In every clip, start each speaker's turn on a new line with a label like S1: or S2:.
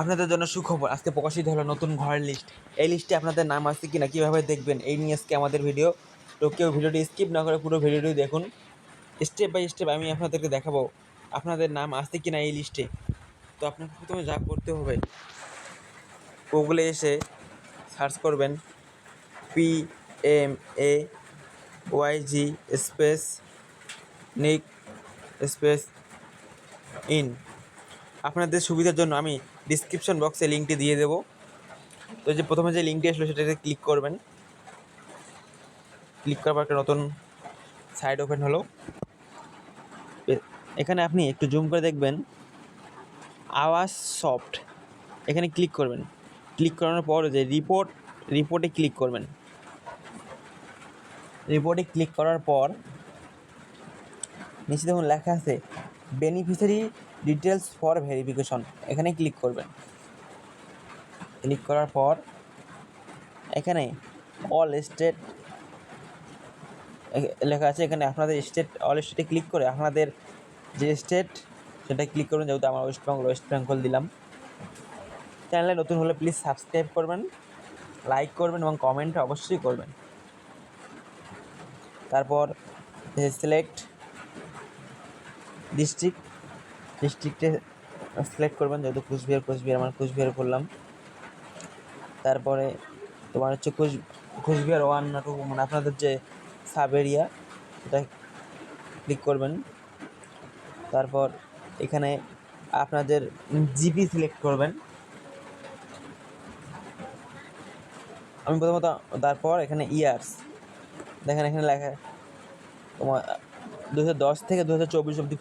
S1: আপনাদের জন্য সুখবর, আজকে প্রকাশিত হলো নতুন ঘরের লিস্ট এই লিস্টে আপনাদের নাম আছে কিনা, কীভাবে দেখবেন? এই নিয়ে আজকে আমাদের ভিডিও তো কেউ ভিডিওটি স্কিপ না করে পুরো ভিডিওটি দেখুন। স্টেপ বাই স্টেপ আমি আপনাদেরকে দেখাবো আপনাদের নাম আছে কিনা এই লিস্টে তো আপনাকে প্রথমে যা করতে হবে গুগলে এসে সার্চ করবেন P M A Y G space nic space in আপনাদের সুবিধার জন্য আমি ডিসক্রিপশন বক্সে লিঙ্কটি দিয়ে দেবো। তো যে প্রথমে যে লিঙ্কটি আসলো সেটাতে ক্লিক করবেন। ক্লিক করার পর একটা নতুন সাইট ওপেন হলো। এখানে আপনি একটু জুম করে দেখবেন। আওয়াজ সফট এখানে ক্লিক করবেন। ক্লিক করানোর পর যে রিপোর্ট রিপোর্টে ক্লিক করবেন। রিপোর্টে ক্লিক করার পর নিচে দেখুন লেখা আছে বেনিফিশিয়ারি ডিটেলস ফর ভেরিফিকেশন এখানে ক্লিক করবেন। ক্লিক করার পর এখানে অল স্টেট লেখা আছে। এখানে আপনাদের স্টেট অল স্টেটে ক্লিক করে আপনাদের যে স্টেট সেটা ক্লিক করবেন যেহেতু আমার ওয়েস্ট বেঙ্গল ওয়েস্ট বেঙ্গল দিলাম। চ্যানেলে নতুন হলে প্লিজ সাবস্ক্রাইব করবেন লাইক করবেন এবং কমেন্ট অবশ্যই করবেন। তারপর সিলেক্ট ডিস্ট্রিক্ট ডিস্ট্রিক্টে সিলেক্ট করবেন, যেহেতু কুচবিহার কুচবিহার আমার কুচবিহার করলাম তারপরে তোমার হচ্ছে কুচ, কুচবিহার ওয়ান না টু মানে আপনাদের যে সাব এরিয়া সেটা ক্লিক করবেন। তারপর এখানে আপনাদের জিপি সিলেক্ট করবেন। আমি প্রথমত তারপর এখানে ইয়ার্স দেখেন এখানে লেখা তোমার দু হাজার দশ থেকে দু হাজার চব্বিশ অবধি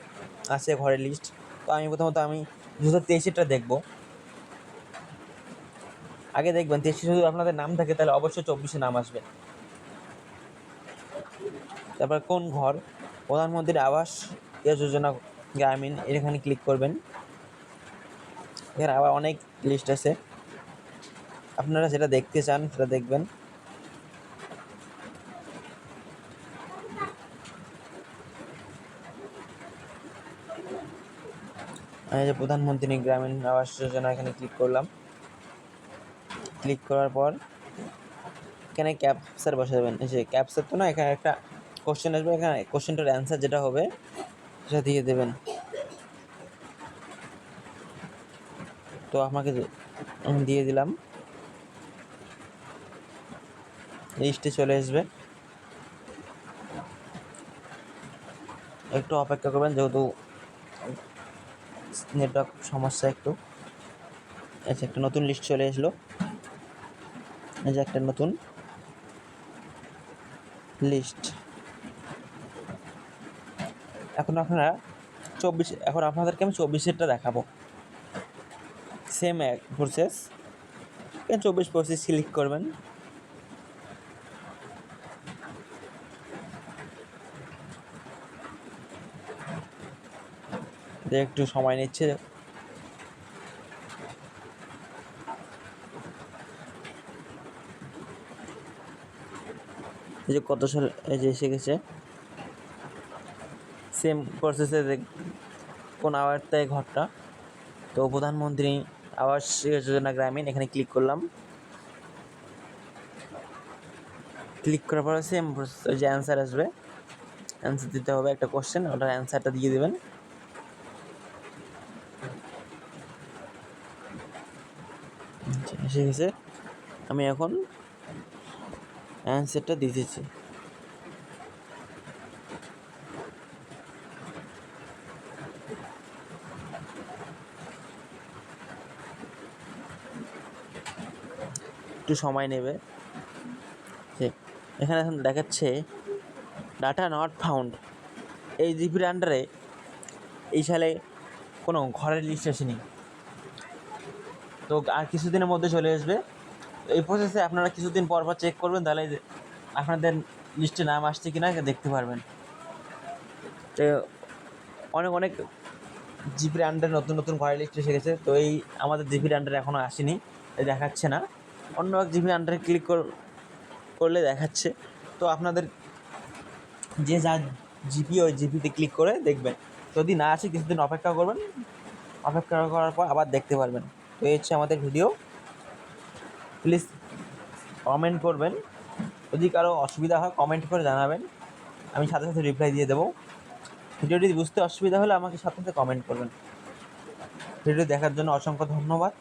S1: আছে ঘরের লিস্ট তো আমি প্রথমত আমি দু হাজার তেইশেরটা দেখব। আগে দেখবেন, তেইশে যদি আপনাদের নাম থাকে, তাহলে অবশ্যই চব্বিশে নাম আসবে। তারপর কোন ঘর? প্রধানমন্ত্রীর আবাস যোজনা, গ্রামীণ, এখানে ক্লিক করবেন। এখানে আবার অনেক লিস্ট আছে। আপনারা যেটা দেখতে চান, সেটা দেখবেন। যে প্রধানমন্ত্রী গ্রামীণ আবাস যোজনা এখানে ক্লিক করলাম। ক্লিক করার পর এখানে ক্যাপচার বসাবেন। যে ক্যাপচার তো না, এখানে একটা কোশ্চেন আসবে, এখানে কোশ্চেনটার অ্যান্সার যেটা হবে সেটা দিয়ে দেবেন। তো আমাকে আমি দিয়ে দিলাম। লিস্টে চলে আসবে। একটু অপেক্ষা করবেন, যেহেতু নেটওয়ার্ক সমস্যা একটু। আচ্ছা একটা নতুন লিস্ট চলে আসলো। এই যে একটা নতুন লিস্ট এখন আপনারা চব্বিশ, এখন আপনাদেরকে আমি চব্বিশেরটা দেখাবো। সেম এক প্রসেস চব্বিশ প্রসেস ক্লিক করবেন। যে একটু সময় নিচ্ছে। এই যে কত সাল, এই যে এসে গেছে। সেম প্রসেসে কোন আওয়ারটায় ঘরটা। তো প্রধানমন্ত্রী আবাস যোজনা গ্রামীণ, এখানে ক্লিক করলাম। ক্লিক করার পরে সেম প্রসেস যে অ্যান্সার আসবে। অ্যান্সার দিতে হবে একটা কোশ্চেন ওটার অ্যান্সারটা দিয়ে দেবেন। এসে গেছে আমি এখন অ্যান্সারটা দিতেছি একটু সময় নেবে। এখানে এখন দেখাচ্ছে ডাটা নট ফাউন্ড এই জিপির আন্ডারে এই সালে কোনো ঘরের লিস্ট আসেনি। তো আর কিছুদিনের মধ্যে চলে আসবে। এই প্রসেসে আপনারা কিছুদিন পর পর চেক করবেন, তাহলে আপনাদের লিস্টে নাম আসছে কি না দেখতে পারবেন। তো অনেক অনেক জিপির আন্ডারে নতুন নতুন ঘরের লিস্ট এসে গেছে। তো এই আমাদের জিপির আন্ডারে এখনও আসেনি দেখাচ্ছে না। অন্য এক জিপির আন্ডারে ক্লিক করলে দেখাচ্ছে। তো আপনাদের যে যা জিপি, ওই জিপিতে ক্লিক করে দেখবেন। যদি না আসে কিছুদিন অপেক্ষা করবেন, অপেক্ষা করার পর আবার দেখতে পারবেন। তো হচ্ছে আমাদের ভিডিও প্লিজ কমেন্ট করবেন। যদি কারও অসুবিধা হয় কমেন্ট করে জানাবেন। আমি সাথে সাথে রিপ্লাই দিয়ে দেবো। ভিডিওটি বুঝতে অসুবিধা হলে আমাকে সাথে সাথে কমেন্ট করবেন। ভিডিও দেখার জন্য অসংখ্য ধন্যবাদ।